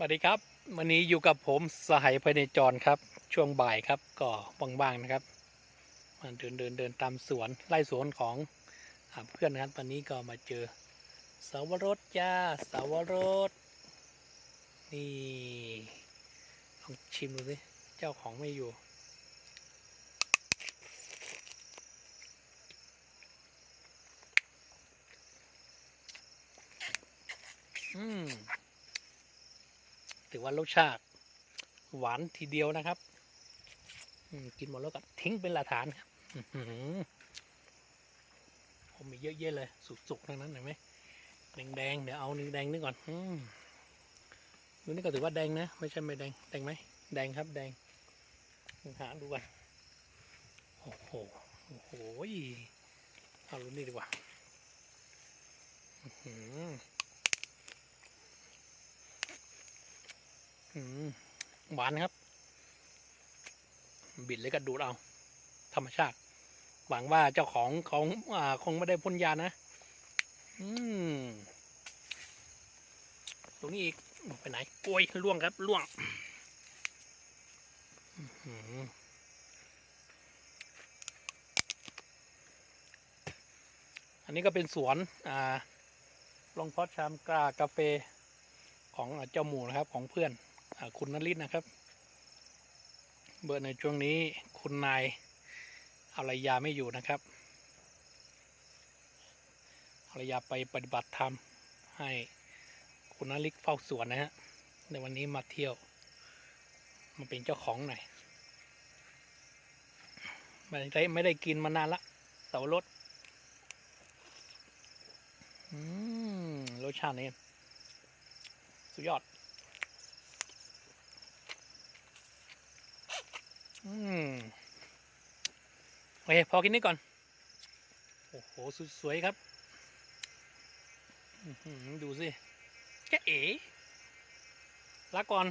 สวัสดีครับ วันนี้อยู่กับผมสหายภายในจรครับ ช่วงบ่ายครับก็ว่างๆนะครับมาเดินเดินเดินตามสวนไล่สวนของเพื่อนนะครับวันนี้ก็มาเจอสาวรสจ้าสาวรสนี่ลองชิมดูสิเจ้าของไม่อยู่ อืม ถือว่ารสชาติ หวานทีเดียวนะครับกินหมดแล้วก็ทิ้งเป็นหลักฐานครับผมมีเยอะแยะเลย สุกๆทั้งนั้นเห็นไหมแดงๆเดี๋ยวเอาหนึ่งแดงนึงก่อนอืมดูนี่ก็ถือว่าแดงนะ ไม่ใช่ไม่แดงแดงไหมแดงครับแดงหาดูกันโอ้โหโอ้โหเอารุ่นนี้ดีกว่า อื หวานครับ บิดเลยก็ดูดเอา ธรรมชาติ หวังว่าเจ้าของของอ่าคงไม่ได้พ่นยานะ อืมตรงนี้อีกไปไหนกล้วยล่วงครับล่วงอันนี้ก็เป็นสวนอ่าลงเพาะชามกล้ากาแฟของเจ้าหมูนะครับของเพื่อน คุณนฤทธิ์นะครับ เบอร์ในช่วงนี้คุณนายอารยาไม่อยู่นะครับอารยาไปปฏิบัติธรรมให้คุณนฤทธิ์เฝ้าสวนนะฮะในวันนี้มาเที่ยว มาเป็นเจ้าของหน่อยไม่ได้ไม่ได้กินมานานละเสารสอืมรสชาตินี่สุดยอด อืมโอเคพอกินนี้ก่อน โอ้โหสุดสวยครับ ดูสิแกเอ๋ลาก่อน